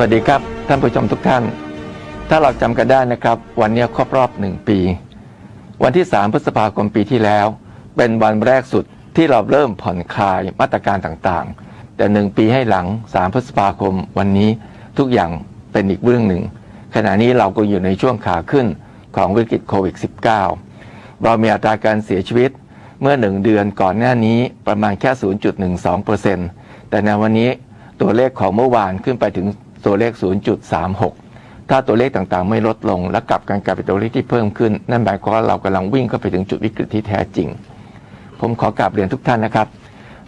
สวัสดีครับ ท่านผู้ชมทุกท่าน ถ้าเราจำกันได้นะครับ วันนี้ครบรอบหนึ่งปี วันที่ 3 พฤษภาคมปีที่แล้ว เป็นวันแรกสุดที่เราเริ่มผ่อนคลายมาตรการต่างๆ แต่หนึ่งปีให้หลัง 3 พฤษภาคมวันนี้ทุกอย่างเป็นอีกเรื่องหนึ่ง ขณะนี้เราก็อยู่ในช่วงขาขึ้นของวิกฤตโควิด -19 เรามีอัตราการเสียชีวิตเมื่อหนึ่งเดือนก่อนหน้านี้ประมาณแค่ 0.12%แต่ในวันนี้ตัวเลขของเมื่อวานขึ้นไปถึง ตัวเลข 0.36 ถ้าตัวเลขต่างๆ ไม่ลดลง และกลับกันกลายเป็นตัวเลขที่เพิ่มขึ้น นั่นหมายความว่าเรากำลังวิ่งเข้าไปถึงจุดวิกฤตที่แท้จริง ผมขอกราบเรียนทุกท่านนะครับ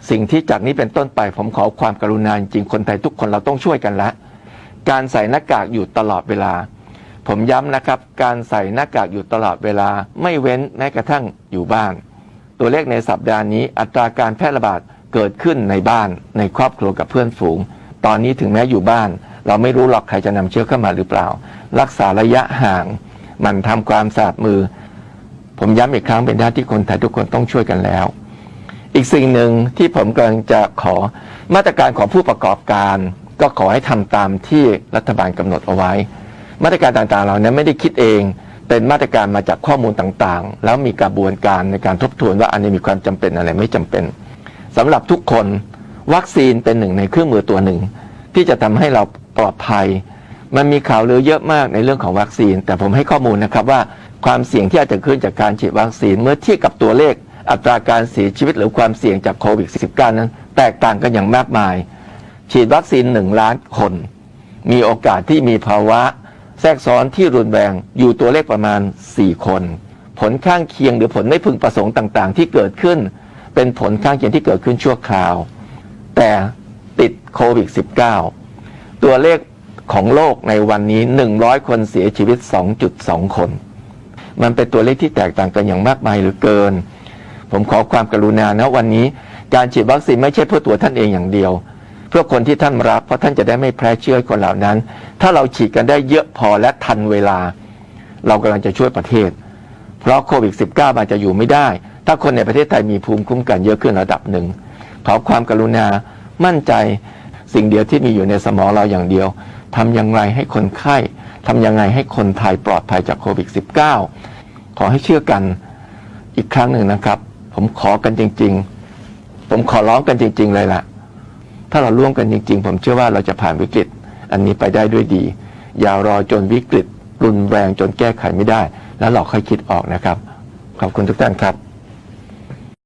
สิ่งที่จากนี้เป็นต้นไป ผมขอความกรุณาจริงคนไทยทุกคนเราต้องช่วยกันละ การใส่หน้ากากอยู่ตลอดเวลา ผมย้ำนะครับ การใส่หน้ากากอยู่ตลอดเวลา ไม่เว้นแม้กระทั่งอยู่บ้าน ตัวเลขในสัปดาห์นี้ อัตราการแพร่ระบาดเกิดขึ้นในบ้านในครอบครัวกับเพื่อนฝูง ตอนนี้ถึงแม้อยู่บ้าน เราไม่รู้หรอกใครจะนำเชื้อเข้ามาหรือเปล่า รักษาระยะห่างมันทำความสะอาดมือ ผมย้ำอีกครั้งเป็นหน้าที่คนไทยทุกคนต้องช่วยกันแล้ว อีกสิ่งหนึ่งที่ผมกำลังจะขอมาตรการของผู้ประกอบการ ก็ขอให้ทำตามที่รัฐบาลกำหนดเอาไว้ มาตรการต่างๆเหล่านี้ไม่ได้คิดเองเป็นมาตรการมาจากข้อมูลต่างๆ แล้วมีกระบวนการในการทบทวนว่าอันนี้มีความจำเป็นอะไรไม่จำเป็นสำหรับทุกคนวัคซีนเป็นหนึ่งในเครื่องมือตัวหนึ่ง ที่จะทำให้เรา ลอดภัย มันมีข่าวลือเยอะมากในเรื่องของวัคซีน แต่ผมให้ข้อมูลนะครับว่าความเสี่ยงที่อาจจะขึ้นจากการฉีดวัคซีนเมื่อเทียบกับตัวเลขอัตราการเสียชีวิตหรือความเสี่ยงจากโควิด -19 นั้น แตกต่างกันอย่างมากมาย ฉีดวัคซีน 1 ล้านคน มีโอกาสที่มีภาวะ แทรกซ้อนที่รุนแรงอยู่ตัวเลขประมาณ 4 คน ผลข้างเคียงหรือผลไม่พึงประสงค์ต่างๆ ที่เกิดขึ้น เป็นผลข้างเคียงที่เกิดขึ้นชั่วคราว แต่ติดโควิด -19 ตัวเลขของโลกในวันนี้ 100 คนเสียชีวิต 2.2 คน มันเป็นตัวเลขที่แตกต่างกันอย่างมากมายเหลือเกิน ผมขอความกรุณานะวันนี้ การฉีดวัคซีนไม่ใช่เพื่อตัวท่านเองอย่างเดียว เพื่อคนที่ท่านรับเพราะท่านจะได้ไม่แพร่เชื้อคนเหล่านั้น ถ้าเราฉีดกันได้เยอะพอและทันเวลา เรากำลังจะช่วยประเทศ เพราะโควิด -19 มันจะอยู่ไม่ได้ ถ้าคนในประเทศไทยมีภูมิคุ้มกันเยอะขึ้นระดับหนึ่งขอความกรุณามั่นใจ สิ่งเดียวที่มีอยู่ในสมองเราอย่างเดียวทำอย่างไรให้คนไข้ทำยังไงให้คนไทยปลอดภัยจากโควิด -19 ขอให้เชื่อกันอีกครั้งหนึ่งนะครับ ผมขอกันจริง ๆ ผมขอร้องกันจริง ๆ เลยล่ะ ถ้าเราร่วมกันจริง ๆ ผมเชื่อว่าเราจะผ่านวิกฤต อันนี้ไปได้ด้วยดี อย่ารอจนวิกฤตรุนแรงจนแก้ไขไม่ได้ แล้วเราค่อยคิดออกนะครับ ขอบคุณทุกท่านครับ